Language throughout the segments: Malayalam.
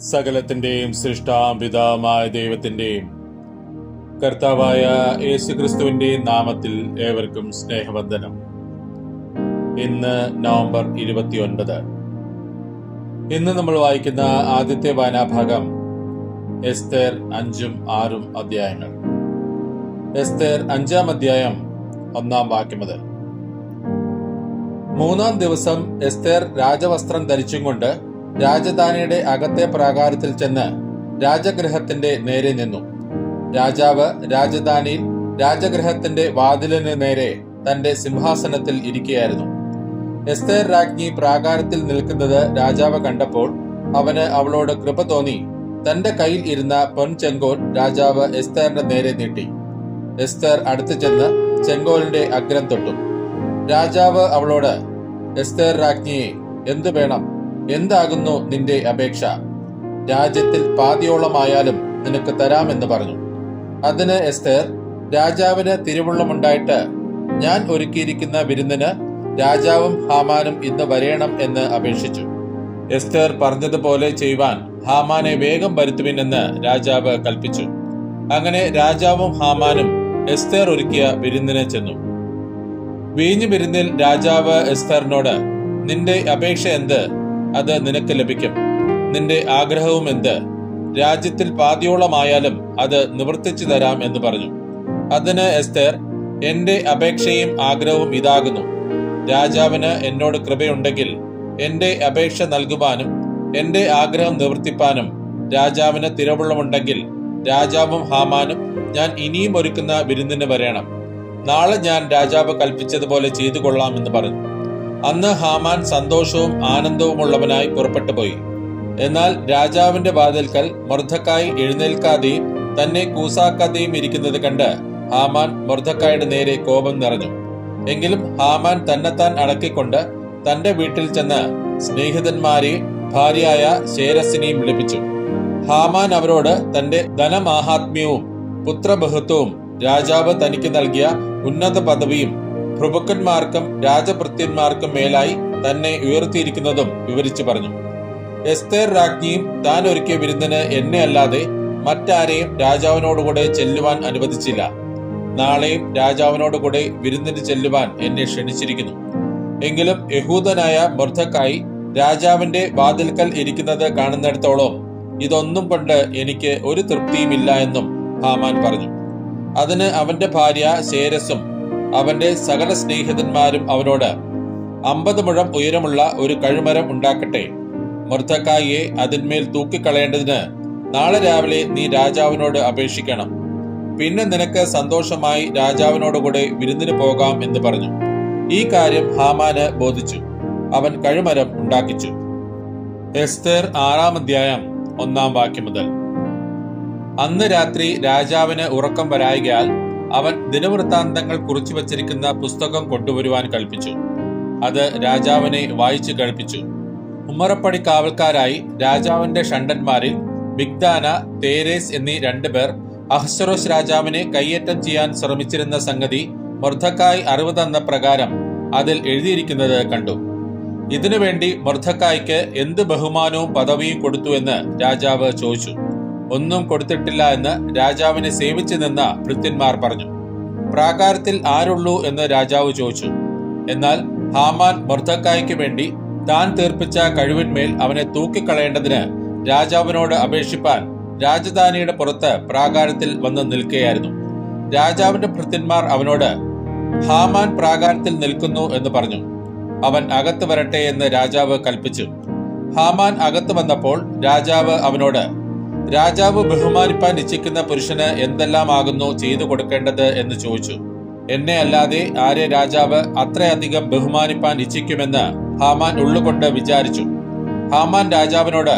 സകലത്തിന്റെയും സൃഷ്ടാപിതാമായ ദൈവത്തിന്റെയും കർത്താവായ യേശുക്രിസ്തുവിന്റെയും നാമത്തിൽ ഏവർക്കും സ്നേഹവന്ദനം. ഇന്ന് നവംബർ ഇരുപത്തിയൊൻപത്. ഇന്ന് നമ്മൾ വായിക്കുന്ന ആദ്യത്തെ വായനാഭാഗം എസ്തേർ അഞ്ചും ആറും അധ്യായങ്ങൾ. എസ്തേർ അഞ്ചാം അധ്യായം ഒന്നാം വാക്യം മുതൽ. മൂന്നാം ദിവസം എസ്തേർ രാജവസ്ത്രം ധരിച്ചും കൊണ്ട് രാജധാനിയുടെ അകത്തെ പ്രാകാരത്തിൽ ചെന്ന് രാജഗൃഹത്തിന്റെ നേരെ നിന്നു. രാജാവ് രാജധാനിയിൽ രാജഗൃഹത്തിന്റെ വാതിലിന് നേരെ തന്റെ സിംഹാസനത്തിൽ ഇരിക്കുകയായിരുന്നു എസ്തേർ രാജ്ഞി പ്രാകാരത്തിൽ നിൽക്കുന്നത് രാജാവ് കണ്ടപ്പോൾ അവന് അവളോട് കൃപ തോന്നി. തന്റെ കയ്യിൽ ഇരുന്ന പൊൻ ചെങ്കോൽ രാജാവ് എസ്തേറിന്റെ നേരെ നീട്ടി. എസ്തേർ അടുത്തു ചെന്ന് ചെങ്കോലിന്റെ അഗ്രം തൊട്ടു. രാജാവ് അവളോട് എസ്തേർ രാജ്ഞിയെ എന്തു വേണം? എന്താകുന്നു നിന്റെ അപേക്ഷ? രാജ്യത്തിൽ പാതിയോളമായാലും നിനക്ക് തരാമെന്ന് പറഞ്ഞു. അതിന് എസ്തേർ രാജാവിന് തിരുവുള്ളമുണ്ടായിട്ട് ഞാൻ ഒരുക്കിയിരിക്കുന്ന വിരുന്നിന് രാജാവും ഹാമാനും ഇന്ന് വരേണം എന്ന് അപേക്ഷിച്ചു. എസ്തർ പറഞ്ഞതുപോലെ ചെയ്യുവാൻ ഹാമാനെ വേഗം വരുത്തുവിനെന്ന് രാജാവ് കൽപ്പിച്ചു. അങ്ങനെ രാജാവും ഹാമാനും എസ്തർ ഒരുക്കിയ വിരുന്നിന് ചെന്നു. വീഞ്ഞു വിരുന്നിൽ രാജാവ് എസ്തറിനോട് നിന്റെ അപേക്ഷ എന്ത്? അത് നിനക്ക് ലഭിക്കും. നിന്റെ ആഗ്രഹവും എന്ത്? രാജ്യത്തിൽ പാതിയോളമായാലും അത് നിവർത്തിച്ചു തരാം എന്ന് പറഞ്ഞു. അതിന് എസ്തർ എന്റെ അപേക്ഷയും ആഗ്രഹവും ഇതാകുന്നു. രാജാവിന് എന്നോട് കൃപയുണ്ടെങ്കിൽ എന്റെ അപേക്ഷ നൽകുവാനും എന്റെ ആഗ്രഹം നിവർത്തിപ്പാനും രാജാവിന് തിരവുള്ളമുണ്ടെങ്കിൽ രാജാവും ഹാമാനും ഞാൻ ഇനിയും ഒരുക്കുന്ന വിരുന്നിന് വരേണം. നാളെ ഞാൻ രാജാവ് കൽപ്പിച്ചതുപോലെ ചെയ്തു കൊള്ളാം എന്ന് പറഞ്ഞു. അന്ന് ഹാമാൻ സന്തോഷവും ആനന്ദവുമുള്ളവനായി പുറപ്പെട്ടു പോയി. എന്നാൽ രാജാവിന്റെ വാതിൽക്കൽ മൊർദ്ധക്കായി എഴുന്നേൽക്കാതെയും തന്നെ കൂസാക്കാതെയും ഇരിക്കുന്നത് കണ്ട് ഹാമാൻ മൊർദ്ധക്കായുടെ നേരെ കോപം നിറഞ്ഞു. എങ്കിലും ഹാമാൻ തന്നെത്താൻ അടക്കിക്കൊണ്ട് തന്റെ വീട്ടിൽ ചെന്ന് സ്നേഹിതന്മാരെ ഭാര്യയായ ശേരസിനെയും വിളിപ്പിച്ചു. ഹാമാൻ അവരോട് തന്റെ ധനമാഹാത്മ്യവും പുത്രബഹുത്വവും രാജാവ് തനിക്ക് നൽകിയ ഉന്നത പദവിയും പ്രഭുക്കന്മാർക്കും രാജഭൃത്യന്മാർക്കും മേലായി തന്നെ ഉയർത്തിയിരിക്കുന്നതും വിവരിച്ചു പറഞ്ഞു. എസ്തേർ രാജ്ഞിയും താൻ ഒരുക്കിയ വിരുന്നിന് എന്നെ അല്ലാതെ മറ്റാരെയും രാജാവിനോടുകൂടെ ചെല്ലുവാൻ അനുവദിച്ചില്ല. നാളെയും രാജാവിനോടുകൂടെ വിരുന്നിന് ചെല്ലുവാൻ എന്നെ ക്ഷണിച്ചിരിക്കുന്നു. എങ്കിലും യഹൂദനായ മൃദക്കായി രാജാവിന്റെ വാതിൽക്കൽ ഇരിക്കുന്നത് കാണുന്നിടത്തോളം ഇതൊന്നും കൊണ്ട് എനിക്ക് ഒരു തൃപ്തിയുമില്ല എന്നും ഹാമാൻ പറഞ്ഞു. അതിന് അവന്റെ ഭാര്യ ശേരസും അവന്റെ സകല സ്നേഹിതന്മാരും അവനോട് അമ്പത് മുഴം ഉയരമുള്ള ഒരു കഴുമരം ഉണ്ടാക്കട്ടെ. മൊർദ്ധക്കായിയെ അതിന്മേൽ തൂക്കിക്കളയേണ്ടതിന് നാളെ രാവിലെ നീ രാജാവിനോട് അപേക്ഷിക്കണം. പിന്നെ നിനക്ക് സന്തോഷമായി രാജാവിനോടുകൂടെ വിരുന്നിന് പോകാം എന്ന് പറഞ്ഞു. ഈ കാര്യം ഹാമാന് ബോധിച്ചു. അവൻ കഴുമരം ഉണ്ടാക്കിച്ചു. എസ്തേർ ആറാം അധ്യായം ഒന്നാം വാക്യം മുതൽ. അന്ന് രാത്രി രാജാവിന് ഉറക്കം വരായികയാൽ അവൻ ദിനവൃത്താന്തങ്ങൾ കുറിച്ചു വച്ചിരിക്കുന്ന പുസ്തകം കൊണ്ടുവരുവാൻ കൽപ്പിച്ചു. അത് രാജാവിനെ വായിച്ചു കേൾപ്പിച്ചു. ഉമ്മറപ്പടി കാവൽക്കാരായി രാജാവിന്റെ ഷണ്ടന്മാരിൽ ബിഗ്ദാന തേരേസ് എന്നീ രണ്ടുപേർ അഹ്സറോസ് രാജാവിനെ കയ്യേറ്റം ചെയ്യാൻ ശ്രമിച്ചിരുന്ന സംഗതി മൊർദ്ധക്കായ് അറിവ് തന്ന പ്രകാരം അതിൽ എഴുതിയിരിക്കുന്നത് കണ്ടു. ഇതിനുവേണ്ടി മൊർദ്ധക്കായ്ക്ക് എന്ത് ബഹുമാനവും പദവിയും കൊടുത്തു എന്ന് രാജാവ് ചോദിച്ചു. ഒന്നും കൊടുത്തിട്ടില്ല എന്ന് രാജാവിനെ സേവിച്ചു നിന്ന ഭൃത്യന്മാർ പറഞ്ഞു. പ്രാകാരത്തിൽ ആരുള്ളൂ എന്ന് രാജാവ് ചോദിച്ചു. എന്നാൽ ഹാമാൻ മൊർദ്ധക്കായ്ക്ക് വേണ്ടി താൻ തീർപ്പിച്ച കഴിവിന്മേൽ അവനെ തൂക്കിക്കളയേണ്ടതിന് രാജാവിനോട് അപേക്ഷിപ്പാൻ രാജധാനിയുടെ പുറത്ത് പ്രാകാരത്തിൽ വന്ന് നിൽക്കുകയായിരുന്നു. രാജാവിന്റെ ഭൃത്യന്മാർ അവനോട് ഹാമാൻ പ്രാകാരത്തിൽ നിൽക്കുന്നു എന്ന് പറഞ്ഞു. അവൻ അകത്ത് വരട്ടെ എന്ന് രാജാവ് കൽപ്പിച്ചു. ഹാമാൻ അകത്ത് വന്നപ്പോൾ രാജാവ് അവനോട് രാജാവ് ബഹുമാനിപ്പാൻ ഇച്ഛിക്കുന്ന പുരുഷന് എന്തെല്ലാമാകുന്നു ചെയ്തു കൊടുക്കേണ്ടത് എന്ന് ചോദിച്ചു. എന്നെ അല്ലാതെ ആരെ രാജാവ് അത്രയധികം ബഹുമാനിപ്പാൻ ഇച്ഛിക്കുമെന്ന് ഹാമാൻ ഉള്ളുകൊണ്ട് വിചാരിച്ചു. ഹാമാൻ രാജാവിനോട്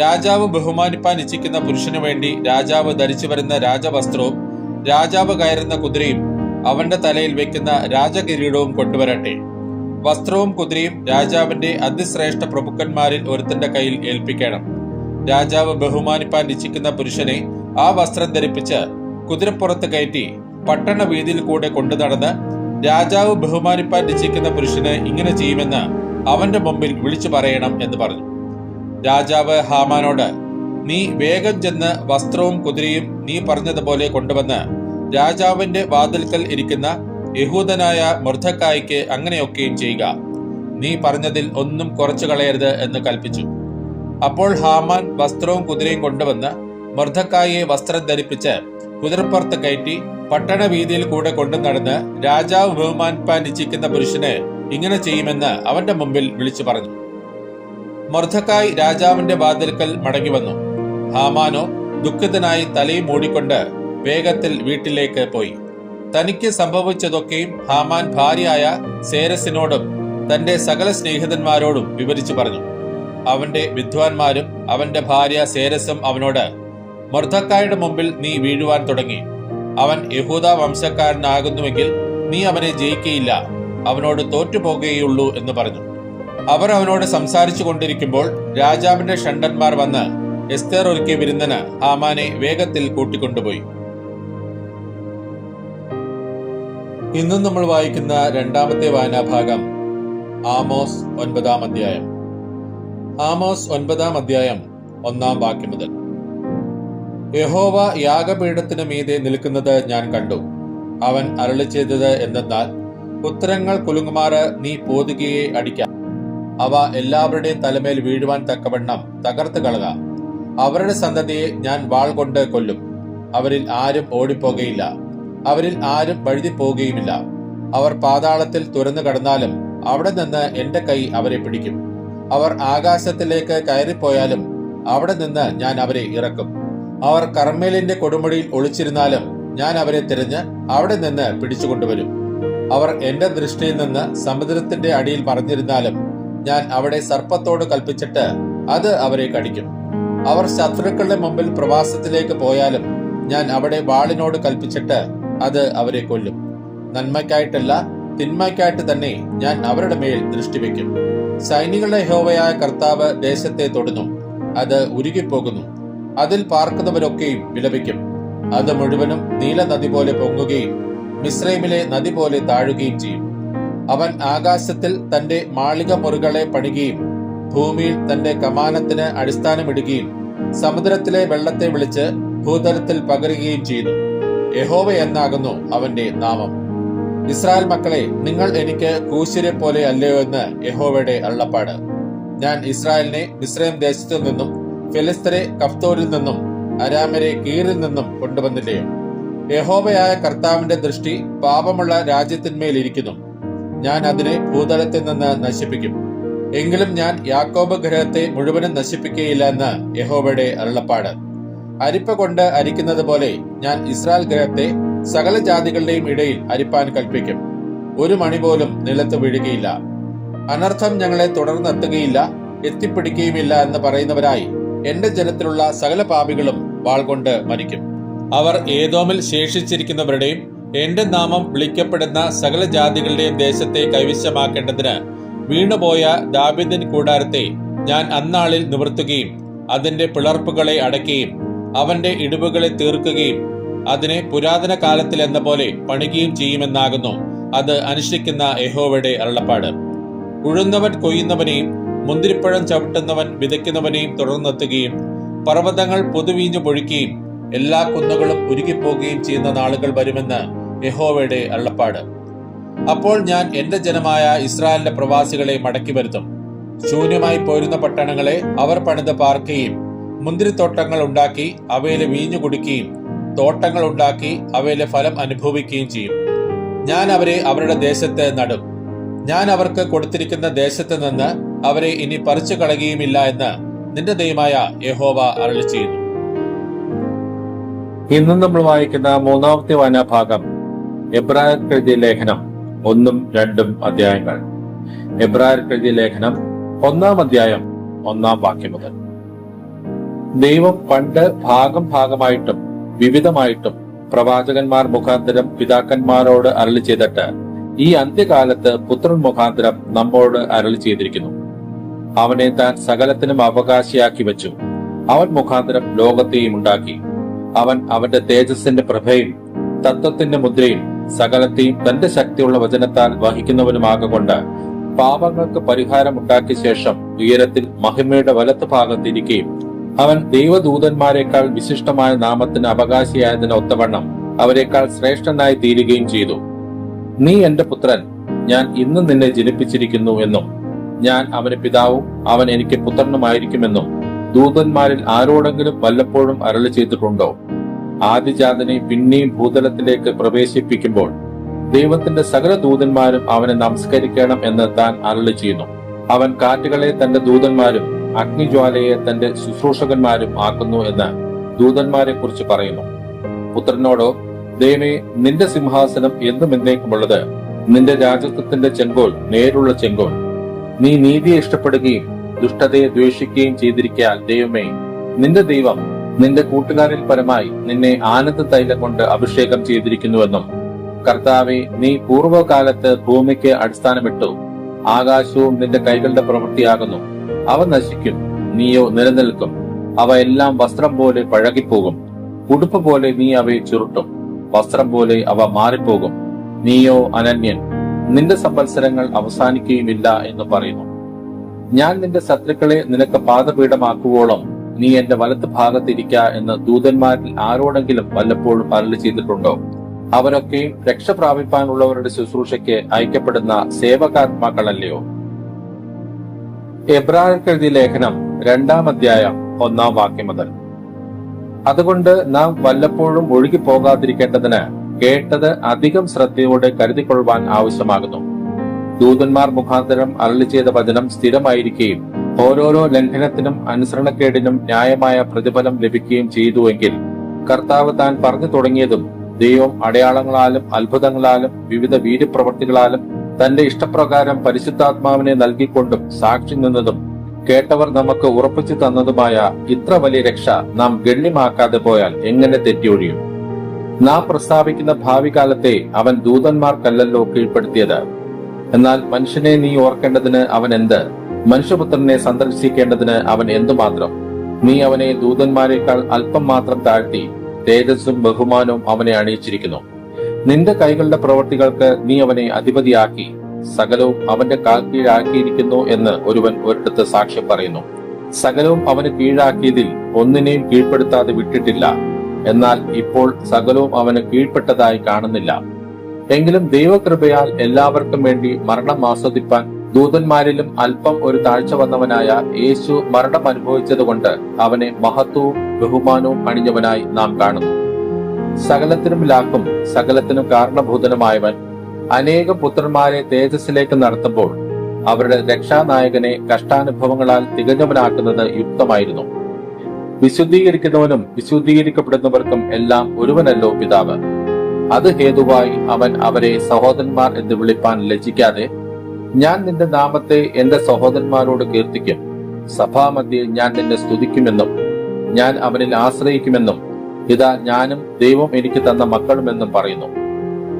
രാജാവ് ബഹുമാനിപ്പാൻ ഇച്ഛിക്കുന്ന പുരുഷനു വേണ്ടി രാജാവ് ധരിച്ചു വരുന്ന രാജവസ്ത്രവും രാജാവ് കയറുന്ന കുതിരയും അവന്റെ തലയിൽ വെക്കുന്ന രാജകിരീടവും കൊണ്ടുവരട്ടെ. വസ്ത്രവും കുതിരയും രാജാവിന്റെ അതിശ്രേഷ്ഠ പ്രഭുക്കന്മാരിൽ ഒരുത്തന്റെ കയ്യിൽ ഏൽപ്പിക്കണം. രാജാവ് ബഹുമാനിപ്പാൻ ഇച്ഛിക്കുന്ന പുരുഷനെ ആ വസ്ത്രം ധരിപ്പിച്ച് കുതിരപ്പുറത്ത് കയറ്റി പട്ടണ വീതിയിൽ കൂടെ കൊണ്ടു നടന്ന് രാജാവ് ബഹുമാനിപ്പാൻ ഇച്ഛിക്കുന്ന പുരുഷന് ഇങ്ങനെ ചെയ്യുമെന്ന് അവന്റെ മുമ്പിൽ വിളിച്ചു പറയണം എന്ന് പറഞ്ഞു. രാജാവ് ഹാമാനോട് നീ വേഗം ചെന്ന് വസ്ത്രവും കുതിരയും നീ പറഞ്ഞതുപോലെ കൊണ്ടുവന്ന് രാജാവിന്റെ വാതിൽക്കൽ ഇരിക്കുന്ന യഹൂദനായ മൃദ്ധക്കായ്ക്ക് അങ്ങനെയൊക്കെയും ചെയ്യുക. നീ പറഞ്ഞതിൽ ഒന്നും കുറച്ചു കളയരുത് എന്ന് കൽപ്പിച്ചു. അപ്പോൾ ഹാമാൻ വസ്ത്രവും കുതിരയും കൊണ്ടുവന്ന് മർദ്ധക്കായെ വസ്ത്രം ധരിപ്പിച്ച് കുതിരപ്പുറത്ത് കയറ്റി പട്ടണ വീതിയിൽ കൂടെ കൊണ്ടു നടന്ന് രാജാവ് ബഹുമാനിപ്പാൻ ഇച്ഛിക്കുന്ന പുരുഷനെ ഇങ്ങനെ ചെയ്യുമെന്ന് അവന്റെ മുമ്പിൽ വിളിച്ചു പറഞ്ഞു. മർദ്ധക്കായ് രാജാവിന്റെ വാതിൽക്കൽ മടങ്ങി വന്നു. ഹാമാനോ ദുഃഖിതനായി തലയും മൂടിക്കൊണ്ട് വേഗത്തിൽ വീട്ടിലേക്ക് പോയി. തനിക്ക് സംഭവിച്ചതൊക്കെയും ഹാമാൻ ഭാര്യയായ സേരസിനോടും തന്റെ സകല സ്നേഹിതന്മാരോടും വിവരിച്ചു പറഞ്ഞു. അവന്റെ വിദ്വാൻമാരും അവന്റെ ഭാര്യ സേരസും അവനോട് മർദ്ധക്കായുടെ മുമ്പിൽ നീ വീഴുവാൻ തുടങ്ങി. അവൻ യഹൂദ വംശക്കാരനാകുന്നുവെങ്കിൽ നീ അവനെ ജയിക്കയില്ല. അവനോട് തോറ്റുപോകുകയുള്ളൂ എന്ന് പറഞ്ഞു. അവർ അവനോട് സംസാരിച്ചു കൊണ്ടിരിക്കുമ്പോൾ രാജാവിന്റെ ഷണ്ടന്മാർ വന്ന് എസ്തേർ ഒരുക്കിയ വിരുന്നന് ഹാമാനെ വേഗത്തിൽ കൂട്ടിക്കൊണ്ടുപോയി. ഇന്നും നമ്മൾ വായിക്കുന്ന രണ്ടാമത്തെ വായനാഭാഗം ആമോസ് ഒൻപതാം അധ്യായം. ആമോസ് ഒൻപതാം അധ്യായം ഒന്നാം വാക്യം മുതൽ. യഹോവ യാഗപീഠത്തിന് മീതെ നിൽക്കുന്നത് ഞാൻ കണ്ടു. അവൻ അരളി ചെയ്തത് എന്തെന്നാൽ പുത്രങ്ങൾ കുലുങ്ങുമാറ് നീ പോതുകയെ അടിക്കാം. അവ എല്ലാവരുടെയും തലമേൽ വീഴുവാൻ തക്കവണ്ണം തകർത്ത് കളക. അവരുടെ സന്തതിയെ ഞാൻ വാൾ കൊണ്ട് കൊല്ലും. അവരിൽ ആരും ഓടിപ്പോകയില്ല. അവരിൽ ആരും വഴുതി പോകുകയുമില്ല അവർ പാതാളത്തിൽ തുറന്നു കടന്നാലും അവിടെ നിന്ന് എന്റെ കൈ അവരെ പിടിക്കും. അവർ ആകാശത്തിലേക്ക് കയറിപ്പോയാലും അവിടെ നിന്ന് ഞാൻ അവരെ ഇറക്കും. അവർ കർമ്മേലിന്റെ കൊടുമുടിയിൽ ഒളിച്ചിരുന്നാലും ഞാൻ അവരെ തിരഞ്ഞ് അവിടെ നിന്ന് പിടിച്ചുകൊണ്ടുവരും. അവർ എന്റെ ദൃഷ്ടിയിൽ നിന്ന് സമുദ്രത്തിന്റെ അടിയിൽ പറഞ്ഞിരുന്നാലും ഞാൻ അവിടെ സർപ്പത്തോട് കൽപ്പിച്ചിട്ട് അത് അവരെ കടിക്കും. അവർ ശത്രുക്കളുടെ മുമ്പിൽ പ്രവാസത്തിലേക്ക് പോയാലും ഞാൻ അവിടെ വാളിനോട് കൽപ്പിച്ചിട്ട് അത് അവരെ കൊല്ലും. നന്മയ്ക്കായിട്ടല്ല തിന്മയ്ക്കായിട്ട് തന്നെ ഞാൻ അവരുടെ മേൽ ദൃഷ്ടിവെക്കും സൈനികളുടെ ഹോവയായ കർത്താവ് ദേശത്തെ തൊടുന്നു. അത് ഉരുകിപ്പോകുന്നു. അതിൽ പാർക്കുന്നവരൊക്കെയും വിലപിക്കും. അത് മുഴുവനും നീല നദി പോലെ പൊങ്ങുകയും മിശ്രൈമിലെ നദി പോലെ താഴുകയും ചെയ്യും. അവൻ ആകാശത്തിൽ തന്റെ മാളിക മുറികളെ പണികയും ഭൂമിയിൽ തന്റെ കമാനത്തിന് അടിസ്ഥാനമിടുകയും സമുദ്രത്തിലെ വെള്ളത്തെ വിളിച്ച് ഭൂതലത്തിൽ പകരുകയും ചെയ്തു യഹോവ എന്നാകുന്നു അവന്റെ നാമം. ഇസ്രായേൽ മക്കളെ നിങ്ങൾ എനിക്ക് കൂശ്യരെ പോലെ അല്ലയോ എന്ന് യഹോവയുടെ അള്ളപ്പാട് ഞാൻ ഇസ്രായേലിനെ മിസ്രൈം ദേശത്തു നിന്നും ഫിലിസ്തരെ കഫ്തോരിൽ നിന്നും അരാമരെ കീറിൽ നിന്നും കൊണ്ടുവന്നില്ലേ? യഹോവയായ കർത്താവിന്റെ ദൃഷ്ടി പാപമുള്ള രാജ്യത്തിന്മേൽ ഇരിക്കുന്നു ഞാൻ അതിനെ ഭൂതലത്തിൽ നിന്ന് നശിപ്പിക്കും. എങ്കിലും ഞാൻ യാക്കോബ് ഗ്രഹത്തെ മുഴുവനും നശിപ്പിക്കുകയില്ല എന്ന് യഹോവയുടെ അരുളപ്പാട്. അരിപ്പ കൊണ്ട് അരിക്കുന്നത് പോലെ ഞാൻ ഇസ്രായേൽ ഗ്രഹത്തെ സകല ജാതികളുടെയും ഇടയിൽ അരിപ്പാൻ കൽപ്പിക്കും. ഒരു മണി പോലും നിലത്ത് വീഴുകയില്ല. അനർത്ഥം ഞങ്ങളെ തുടർന്നെത്തുകയില്ല എത്തിപ്പിടിക്കുകയുമില്ല എന്ന് പറയുന്നവരായി എന്റെ ജനത്തിലുള്ള സകല പാപികളും വാൾ കൊണ്ട് മരിക്കും. അവർ ഏതോമിൽ ശേഷിച്ചിരിക്കുന്നവരുടെയും എന്റെ നാമം വിളിക്കപ്പെടുന്ന സകല ജാതികളുടെയും ദേശത്തെ കൈവശമാക്കേണ്ടതിന് വീണുപോയ ദാബിദിൻ കൂടാരത്തെ ഞാൻ അന്നാളിൽ നിവർത്തുകയും അതിന്റെ പിളർപ്പുകളെ അടയ്ക്കുകയും അവന്റെ ഇടിവുകളെ തീർക്കുകയും അതിനെ പുരാതന കാലത്തിൽ എന്ന പോലെ പണികയും ചെയ്യുമെന്നാകുന്നു. അത് അനുഷ്ഠിക്കുന്ന യഹോവയുടെ അരുളപ്പാട്. ഉഴുന്നവൻ കൊയ്യുന്നവനെയും മുന്തിരിപ്പഴം ചവിട്ടുന്നവൻ വിതയ്ക്കുന്നവനെയും തുടർന്നെത്തുകയും പർവതങ്ങൾ പൊതുവീഞ്ഞു പൊഴിക്കുകയും എല്ലാ കുന്നുകളും ഉരുകിപ്പോകുകയും ചെയ്യുന്ന നാളുകൾ വരുമെന്ന് യഹോവയുടെ അള്ളപ്പാട് അപ്പോൾ ഞാൻ എന്റെ ജനമായ ഇസ്രായേലിന്റെ പ്രവാസികളെ മടക്കി വരുത്തും. ശൂന്യമായി പോരുന്ന പട്ടണങ്ങളെ അവർ പണിത് പാർക്കുകയും മുന്തിരിത്തോട്ടങ്ങൾ ഉണ്ടാക്കി അവയിലെ വീഞ്ഞു കുടിക്കുകയും തോട്ടങ്ങൾ ഉണ്ടാക്കി അവയിലെ ഫലം അനുഭവിക്കുകയും ചെയ്യും. ഞാൻ അവരെ അവരുടെ ദേശത്ത് നടും. ഞാൻ അവർക്ക് കൊടുത്തിരിക്കുന്ന ദേശത്ത് നിന്ന് അവരെ ഇനി പറിച്ചു കളയുകയുമില്ല എന്ന് നിന്റെ ദൈവമായ യഹോവ അരളി ചെയ്യുന്നു. ഇന്ന് നമ്മൾ വായിക്കുന്ന മൂന്നാമത്തെ വായനാഭാഗം എബ്രാഹർ കൃതി ലേഖനം ഒന്നും രണ്ടും അധ്യായങ്ങൾ. എബ്രാഹർ കൃതി ലേഖനം ഒന്നാം അധ്യായം ഒന്നാം വാക്യം മുതൽ. ദൈവം പണ്ട് ഭാഗം ഭാഗമായിട്ടും വിവിധമായിട്ടും പ്രവാചകന്മാർ മുഖാന്തരം പിതാക്കന്മാരോട് അരളി ചെയ്തിട്ട് ഈ അന്ത്യകാലത്ത് പുത്രൻ മുഖാന്തരം നമ്മോട് അരളി ചെയ്തിരിക്കുന്നു. അവനെ താൻ സകലത്തിനും അവകാശിയാക്കി വെച്ചു. അവൻ മുഖാന്തരം ലോകത്തെയും ഉണ്ടാക്കി. അവൻ അവന്റെ തേജസ്സിന്റെ പ്രഭയും തത്വത്തിന്റെ മുദ്രയും സകലത്തെയും തന്റെ ശക്തിയുള്ള വചനത്താൽ വഹിക്കുന്നവനുമാകൊണ്ട് പാപങ്ങൾക്ക് പരിഹാരം ഉണ്ടാക്കിയ ശേഷം ഉയരത്തിൽ മഹിമയുടെ വലത്ത് ഭാഗത്തിരിക്കുകയും അവൻ ദൈവദൂതന്മാരെക്കാൾ വിശിഷ്ടമായ നാമത്തിന് അവകാശിയായതിന് ഒത്തവണ്ണം അവരെക്കാൾ ശ്രേഷ്ഠനായി തീരുകയും ചെയ്തു. നീ എന്റെ പുത്രൻ. ഞാൻ ഇന്ന് നിന്നെ ജനിപ്പിച്ചിരിക്കുന്നു എന്നും ഞാൻ അവന് പിതാവും അവൻ എനിക്ക് പുത്രനുമായിരിക്കുമെന്നും ദൂതന്മാരിൽ ആരോടെങ്കിലും വല്ലപ്പോഴും അരളി ചെയ്തിട്ടുണ്ടോ? ആദിജാതനെ പിന്നെയും ഭൂതലത്തിലേക്ക് പ്രവേശിപ്പിക്കുമ്പോൾ ദൈവത്തിന്റെ സകല ദൂതന്മാരും അവനെ നമസ്കരിക്കണം എന്ന് താൻ അരളി ചെയ്യുന്നു. അവൻ കാറ്റുകളെ തന്റെ ദൂതന്മാരും അഗ്നിജ്വാലയെ തന്റെ ശുശ്രൂഷകന്മാരും ആക്കുന്നു എന്ന് ദൂതന്മാരെ കുറിച്ച് പറയുന്നു. പുത്രനോടോ ദൈവമേ നിന്റെ സിംഹാസനം എന്നും എന്നേക്കുമുള്ളത് നിന്റെ രാജത്വത്തിന്റെ ചെങ്കോൽ നേരുള്ള ചെങ്കോൽ. നീ നീതിയെ ഇഷ്ടപ്പെടുകയും ദുഷ്ടതയെ ദ്വേഷിക്കുകയും ചെയ്തിരിക്കാൻ ദൈവമേ നിന്റെ ദൈവം നിന്റെ കൂട്ടുകാരിൽ പരമായി നിന്നെ ആനന്ദ തൈലം കൊണ്ട് അഭിഷേകം ചെയ്തിരിക്കുന്നുവെന്നും കർത്താവെ നീ പൂർവകാലത്ത് ഭൂമിക്ക് അടിസ്ഥാനമിട്ടു ആകാശവും നിന്റെ കൈകളുടെ പ്രവൃത്തിയാകുന്നു. അവ നശിക്കും. നീയോ നിലനിൽക്കും. അവ എല്ലാം വസ്ത്രം പോലെ പഴകിപ്പോകും. ഉടുപ്പ് പോലെ നീ അവയെ ചുരുട്ടും. വസ്ത്രം പോലെ അവ മാറിപ്പോകും. നീയോ അനന്യൻ നിന്റെ സംവത്സരങ്ങൾ അവസാനിക്കുകയുമില്ല എന്ന് പറയുന്നു. ഞാൻ നിന്റെ ശത്രുക്കളെ നിനക്ക് പാദപീഠമാക്കുവോളം നീ എന്റെ വലത്ത് ഭാഗത്തിരിക്ക എന്ന് ദൂതന്മാരിൽ ആരോടെങ്കിലും വല്ലപ്പോഴും അരളി ചെയ്തിട്ടുണ്ടോ? അവരൊക്കെ രക്ഷ പ്രാപിപ്പാനുള്ളവരുടെ ശുശ്രൂഷയ്ക്ക് അയക്കപ്പെടുന്ന സേവകാത്മാക്കളല്ലയോ? എബ്രാഹിം ലേഖനം രണ്ടാം അധ്യായം ഒന്നാം വാക്യം മുതൽ. അതുകൊണ്ട് നാം വല്ലപ്പോഴും ഒഴുകി പോകാതിരിക്കേണ്ടതിന് കേട്ടത് അധികം ശ്രദ്ധയോടെ കരുതിക്കൊള്ളുവാൻ ആവശ്യമാകുന്നു. ദൂതന്മാർ മുഖാന്തരം അരളി ചെയ്ത വചനം സ്ഥിരമായിരിക്കുകയും ഓരോരോ ലംഘനത്തിനും അനുസരണക്കേടിനും ന്യായമായ പ്രതിഫലം ലഭിക്കുകയും ചെയ്തുവെങ്കിൽ കർത്താവ് താൻ പറഞ്ഞു തുടങ്ങിയതും ദൈവം അടയാളങ്ങളാലും അത്ഭുതങ്ങളാലും വിവിധ വീര്യപ്രവർത്തികളാലും തന്റെ ഇഷ്ടപ്രകാരം പരിശുദ്ധാത്മാവിനെ നൽകിക്കൊണ്ടും സാക്ഷി നിന്നതും കേട്ടവർ നമുക്ക് ഉറപ്പിച്ചു തന്നതുമായ ഇത്ര വലിയ രക്ഷ നാം ഗണ്യമാക്കാതെ പോയാൽ എങ്ങനെ തെറ്റിയൊഴിയും? നാം പ്രസ്താവിക്കുന്ന ഭാവി കാലത്തെ അവൻ ദൂതന്മാർക്കല്ലല്ലോ കീഴ്പ്പെടുത്തിയത്. എന്നാൽ മനുഷ്യനെ നീ ഓർക്കേണ്ടതിന് അവൻ എന്ത്? മനുഷ്യപുത്രനെ സന്ദർശിക്കേണ്ടതിന് അവൻ എന്തുമാത്രം? നീ അവനെ ദൂതന്മാരെക്കാൾ അല്പം മാത്രം താഴ്ത്തി തേജസ്സും ബഹുമാനവും അവനെ അണിയിച്ചിരിക്കുന്നു. നിന്റെ കൈകളുടെ പ്രവൃത്തികൾക്ക് നീ അവനെ അധിപതിയാക്കി സകലവും അവന്റെ കാൽ കീഴാക്കിയിരിക്കുന്നു എന്ന് ഒരുവൻ ഒരിടത്ത് സാക്ഷ്യം പറയുന്നു. സകലവും അവന് കീഴാക്കിയതിൽ ഒന്നിനെയും കീഴ്പ്പെടുത്താതെ വിട്ടിട്ടില്ല. എന്നാൽ ഇപ്പോൾ സകലവും അവന് കീഴ്പ്പെട്ടതായി കാണുന്നില്ല. എങ്കിലും ദൈവകൃപയാൽ എല്ലാവർക്കും വേണ്ടി മരണം ആസ്വദിപ്പാൻ ദൂതന്മാരിലും അല്പം ഒരു താഴ്ച വന്നവനായ യേശു മരണം അനുഭവിച്ചതുകൊണ്ട് അവനെ മഹത്വവും ബഹുമാനവും അണിഞ്ഞവനായി നാം കാണുന്നു. സകലത്തിനും ലാക്കും സകലത്തിനും കാരണഭൂതനുമായവൻ. അനേകം പുത്രന്മാരെ തേജസ്സിലേക്ക് നടത്തുമ്പോൾ അവരുടെ രക്ഷാനായകനെ കഷ്ടാനുഭവങ്ങളാൽ തികഞ്ഞവനാക്കുന്നത് യുക്തമായിരുന്നു. വിശുദ്ധീകരിക്കുന്നവനും വിശുദ്ധീകരിക്കപ്പെടുന്നവർക്കും എല്ലാം ഒരുവനല്ലോ പിതാവ്. അത് ഹേതുവായി അവൻ അവരെ സഹോദരന്മാർ എന്ന് വിളിപ്പാൻ ലജ്ജിക്കാതെ ഞാൻ നിന്റെ നാമത്തെ എന്റെ സഹോദരന്മാരോട് കീർത്തിക്കും. സഭാമധ്യേ ഞാൻ നിന്നെ സ്തുതിക്കുമെന്നും ഞാൻ അവനിൽ ആശ്രയിക്കുമെന്നും ഇതാ ഞാനും ദൈവം എനിക്ക് തന്ന മക്കളുമെന്നും പറയുന്നു.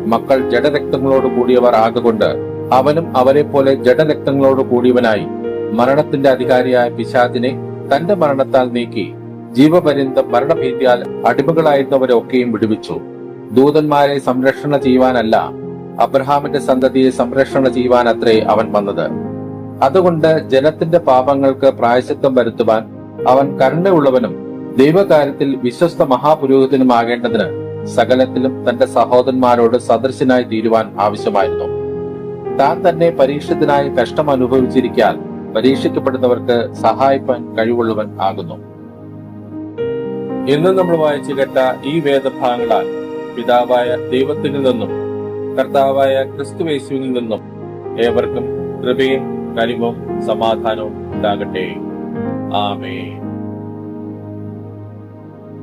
മക്കൾ ജഡരക്തങ്ങളോട് കൂടിയവർ ആകൊണ്ട് അവനും അവരെ പോലെ ജഡരക്തങ്ങളോട് കൂടിയവനായി മരണത്തിന്റെ അധികാരിയായ പിശാദിനെ തന്റെ മരണത്താൽ നീക്കി ജീവപര്യന്തം മരണഭീതിയാൽ അടിമകളായിരുന്നവരൊക്കെയും വിടുവിച്ചു. ദൂതന്മാരെ സംരക്ഷണ ചെയ്യുവാനല്ല അബ്രഹാമിന്റെ സന്തതിയെ സംരക്ഷണ ചെയ്യുവാൻ അത്രേ അവൻ വന്നത്. അതുകൊണ്ട് ജനത്തിന്റെ പാപങ്ങൾക്ക് പ്രായശത്വം വരുത്തുവാൻ അവൻ കരുണയുള്ളവനും ദൈവകാര്യത്തിൽ വിശ്വസ്ത മഹാപുരോഹിതനുമാകേണ്ടതിന് സകലത്തിലും തന്റെ സഹോദരന്മാരോട് സദൃശനായി തീരുവാൻ ആവശ്യമായിരുന്നു. താൻ തന്നെ പരീക്ഷത്തിനായി കഷ്ടം അനുഭവിച്ചിരിക്കാൻ പരീക്ഷിക്കപ്പെടുന്നവർക്ക് സഹായിപ്പാൻ കഴിവുള്ളവൻ ആകുന്നു. ഇന്ന് നമ്മൾ വായിച്ചു കേട്ട ഈ വേദഭാഗങ്ങളാൽ പിതാവായ ദൈവത്തിൽ നിന്നും കർത്താവായ ക്രിസ്തുവേശുവിൽ നിന്നും ഏവർക്കും കൃപയും കനിവും സമാധാനവും ഉണ്ടാകട്ടെ. ആമേ